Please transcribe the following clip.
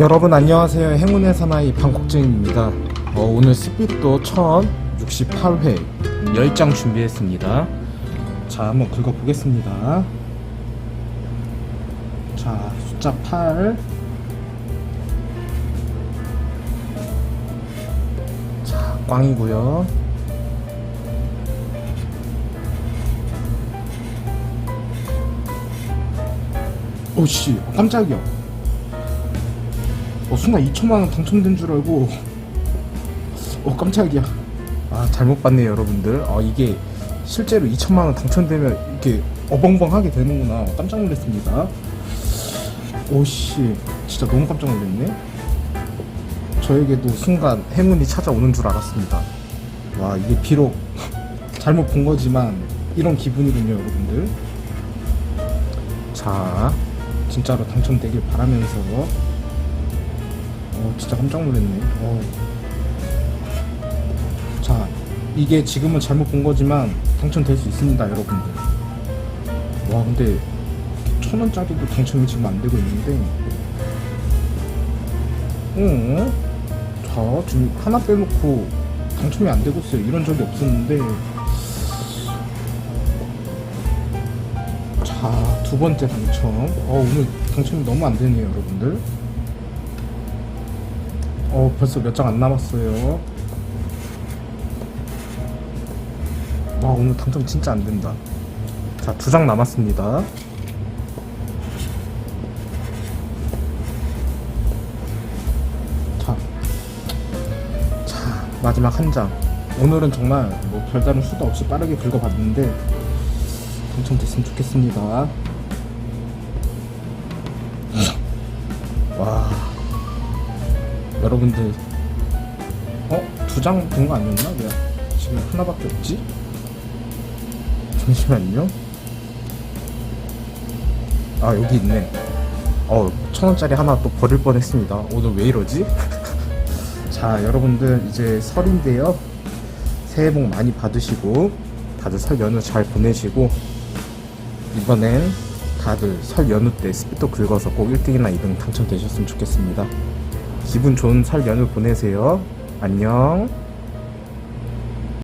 여러분 안녕하세요. 행운의 사나이 방콕진입니다. 어, 오늘 스피또 1068회 10장 준비했습니다. 자, 한번 긁어보겠습니다. 자, 숫자 8. 자, 꽝이고요. 오씨, 깜짝이야. 어, 순간 2천만 원 당첨된 줄 알고. 어 깜짝이야. 아 잘못 봤네요 여러분들. 아 이게 실제로 2천만 원 당첨되면 이렇게 어벙벙 하게 되는구나. 깜짝 놀랐습니다. 오씨. 진짜 너무 깜짝 놀랐네. 저에게도 순간 행운이 찾아오는 줄 알았습니다. 와 이게 비록 잘못 본 거지만 이런 기분이군요 여러분들. 자 진짜로 당첨되길 바라면서 어, 진짜 깜짝 놀랐네. 어. 자, 이게 지금은 잘못 본 거지만 당첨될 수 있습니다, 여러분들. 와, 근데 천 원짜리도 당첨이 지금 안 되고 있는데. 어? 자, 지금 하나 빼놓고 당첨이 안 되고 있어요. 이런 적이 없었는데. 자, 두 번째 당첨. 어, 오늘 당첨이 너무 안 되네요, 여러분들. 어 벌써 몇 장 안 남았어요. 와 오늘 당첨 진짜 안 된다. 자 두 장 남았습니다. 자, 자 마지막 한장. 오늘은 정말 뭐 별다른 수도 없이 빠르게 긁어봤는데 당첨됐으면 좋겠습니다 여러분들 어? 두장된거 아니었나? 왜 지금 하나밖에 없지? 잠시만요 아 여기 있네 어 천원짜리 하나 또 버릴 뻔했습니다 오늘 왜 이러지? 자 여러분들 이제 설인데요 새해 복 많이 받으시고 다들 설 연휴 잘 보내시고 이번엔 다들 설 연휴 때 스피드 긁어서 꼭 1등이나 2등 당첨되셨으면 좋겠습니다 기분 좋은 설 연휴 보내세요. 안녕.